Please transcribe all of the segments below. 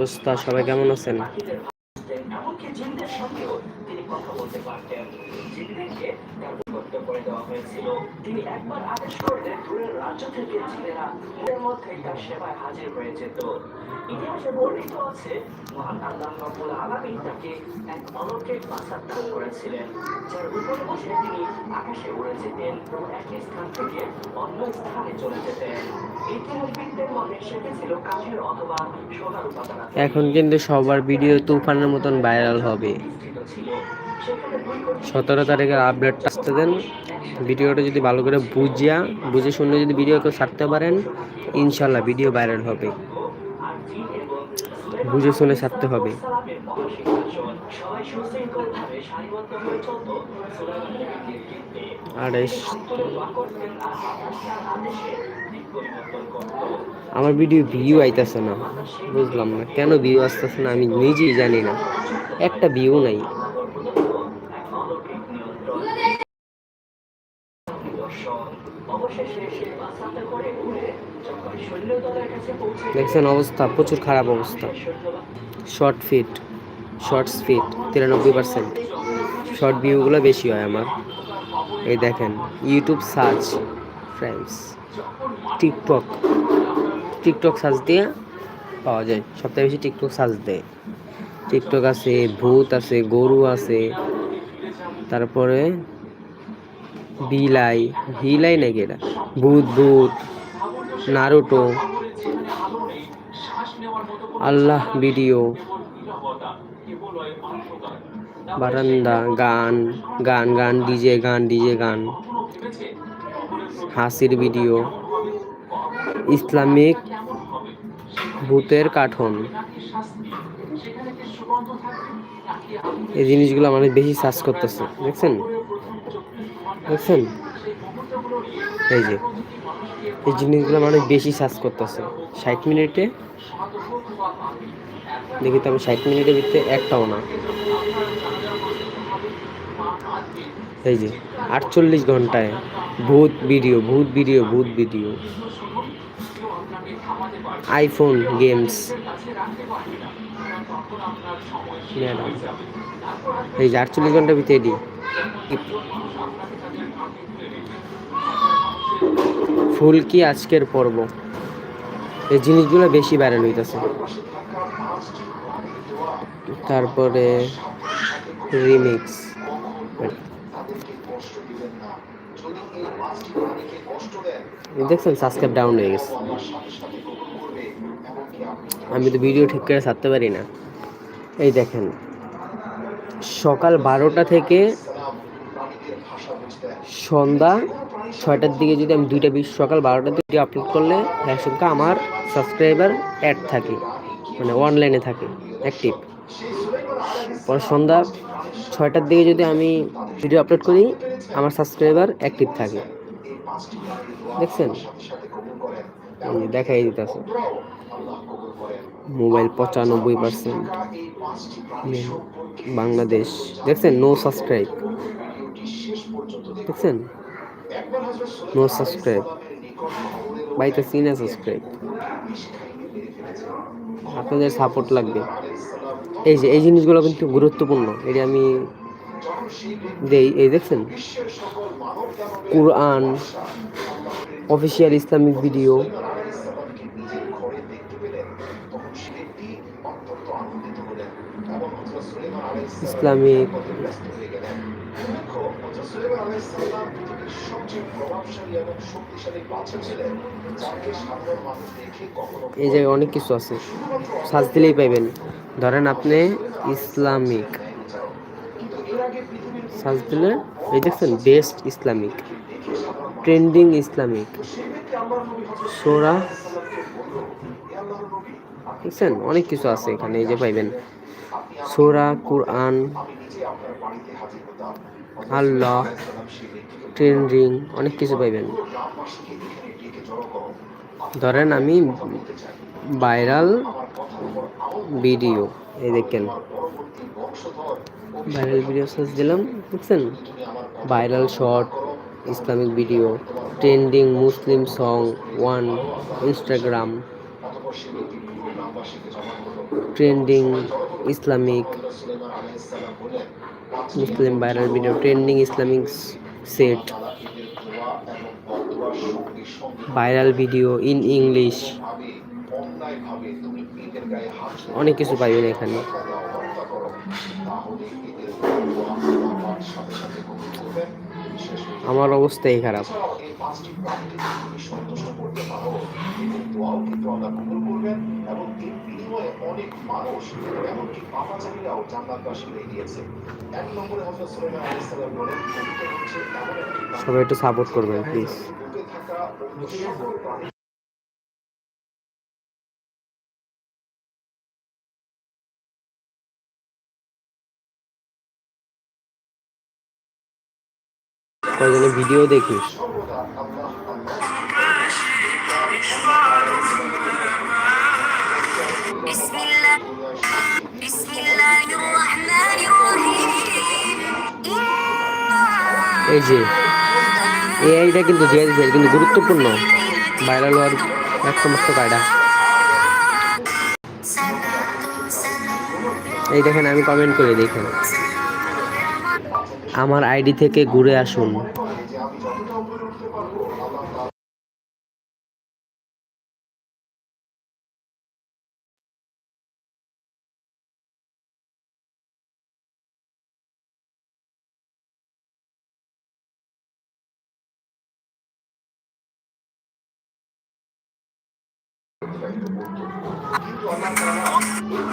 অবস্থা সবাই কেমন আছেন? এমনকি জিনদের সঙ্গেও তিনি কথা বলতে পারতেন জিনদেরকে তার বিভক্ত করে দেওয়া হয়েছিল। তিনি একবার আদেশ করলে দূরের রাজ্য থেকে জিনেরা এর মধ্যেই তার সেবায় হাজির হয়ে যেত। ইতিহাসে বর্ণিত আছে মহান আল্লাহ রব্বুল আলামিন তাকে এক অলৌকিক বাসার দান করেছিলেন যার উপরে বসে তিনি আকাশে উড়ে যেতেন ও এক স্থান থেকে অন্য স্থানে চলে যেতেন। ইতিহাসবিদদের মনে সেটি ছিল কাঠের অথবা সোনার উপাদান। এখন কিন্তু সবার ভিডিও তুফানের মতন ভাইরাল হবে। ছিল। সতেরো তারিখের আপডেটটা আসতে দেন। ভিডিওটা যদি ভালো করে বুঝিয়া, বুঝে শুনে যদি ভিডিও কেউ ছাড়তে পারেন, ইনশাল্লাহ ভিডিও ভাইরাল হবে। বুঝে শুনে ছাড়তে হবে। আমার ভিডিও ভিউ আইতেছে না, বুঝলাম না। কেন ভিউ আসতেছে না আমি নিজেই জানি না। একটা ভিউ নাই। দেখছেন অবস্থা, প্রচুর খারাপ অবস্থা। শর্ট ফিট শর্টস ফিট তিরানব্বই পার্সেন্ট শর্ট ভিউগুলো বেশি হয় আমার। এই দেখেন YouTube search friends TikTok TikTok search দিয়ে পাওয়া যায়। সবথেকে বেশি টিকটক সার্চ দেয়। টিকটক আছে, ভূত আছে, গরু আছে। তারপরে বিলাই বিলাই নাকি এটা ভূত ভূত, নারুটো, আল্লাহ ভিডিও, বারান্দা, গান গান গান, ডিজে গান ডিজে গান, হাসির ভিডিও, ইসলামিক ভূতের কাঠন এই জিনিসগুলো আমাদের বেশি সার্চ করতেছে, দেখছেন? দেখছেন? এই যে, এই জিনিসগুলো মানুষ বেশি সার্চ করতেছে। ষাট মিনিটে, দেখি তো আমি ষাট মিনিটের ভিতরে একটাও না। এই যে, আটচল্লিশ ঘন্টায় ভূত ভিডিও ভূত ভিডিও ভূত ভিডিও আইফোন গেমস এই যে আটচল্লিশ ঘণ্টার ভিতরে এডি ফুল কি আজকের পর্ব? এই জিনিসগুলো বেশি ভাইরাল হইতেছে। তারপরে রিমিক্স দেখছেন সাবস্ক্রাইব ডাউন হয়ে গেছে। আমি তো ভিডিও ঠিক করে ছাড়তে পারি না। এই দেখেন, সকাল বারোটা থেকে সন্ধ্যা ছয়টার দিকে যদি আমি দুইটা বিশ সকাল বারোটার দিকে আপলোড করলে একসঙ্গে আমার সাবস্ক্রাইবার অ্যাড থাকে মানে অনলাইনে থাকে অ্যাক্টিভ পর সন্ধ্যা ছয়টার দিকে যদি আমি ভিডিও আপলোড করি, আমার সাবস্ক্রাইবার অ্যাক্টিভ থাকে। দেখছেন? দেখাই দিতেছে। মোবাইল পঁচানব্বই পার্সেন্ট। বাংলাদেশ। দেখছেন? নো সাবস্ক্রাইব দেখছেন? নো সাবস্ক্রাইব বাইতে না সাবস্ক্রাইব আপনাদের সাপোর্ট লাগবে। এই যে, এই জিনিসগুলো কিন্তু গুরুত্বপূর্ণ। এটা আমি দেই, এই দেখছেন? কোরআন অফিসিয়াল ইসলামিক ভিডিও ইসলামিক এই জায়গায় অনেক কিছু আছে। সার্চ দিলেই পাইবেন। ধরেন আপনি ইসলামিক। সার্চ দিলে, এই দেখছেন, বেস্ট ইসলামিক। Trending Islamic. সোরা, দেখছেন? অনেক কিছু আছে এখানে, এই যে পাইবেন। সোরা, কোরআন, আল্লাহ, ট্রেন্ডিং, অনেক কিছু পাইবেন। ধরেন আমি ভাইরাল ভিডিও, এই দেখেন। ভাইরাল ভিডিও সার্চ দিলাম বুঝছেন viral short Islamic video, trending Muslim song, one, Instagram, trending Islamic, Muslim viral video, trending Islamic set, viral video in English. অনেক কিছু পাইবেন এখানে। আমার অবস্থাই খারাপ। সবাই একটু সাপোর্ট করবেন সন্তুষ্ট তার জন্য ভিডিও দেখিস। এই যে এআইটা কিন্তু জিআইডিসি কিন্তু গুরুত্বপূর্ণ। ভাইরাল হওয়ার এক সমস্ত কায়দা। এই দেখেন, আমি কমেন্ট করে দেখেন আমার আইডি থেকে ঘুরে আসুন যে আমি যতটা উপরে উঠতে পারব আল্লাহ তাআলা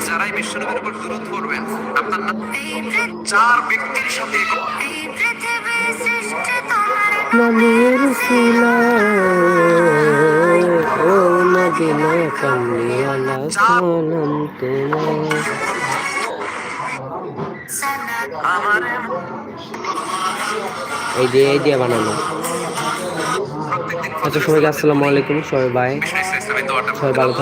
যারাই বিশ্বনবীর উপর দূরত করবেন আপনার চার ব্যক্তির সাথে এই ও মদিনা সালাম তোমার দিয়ে এই দিয়ে বানানো। আচ্ছা সবাইকে আসসালামু আলাইকুম সবাই ভাই সবাই ভালো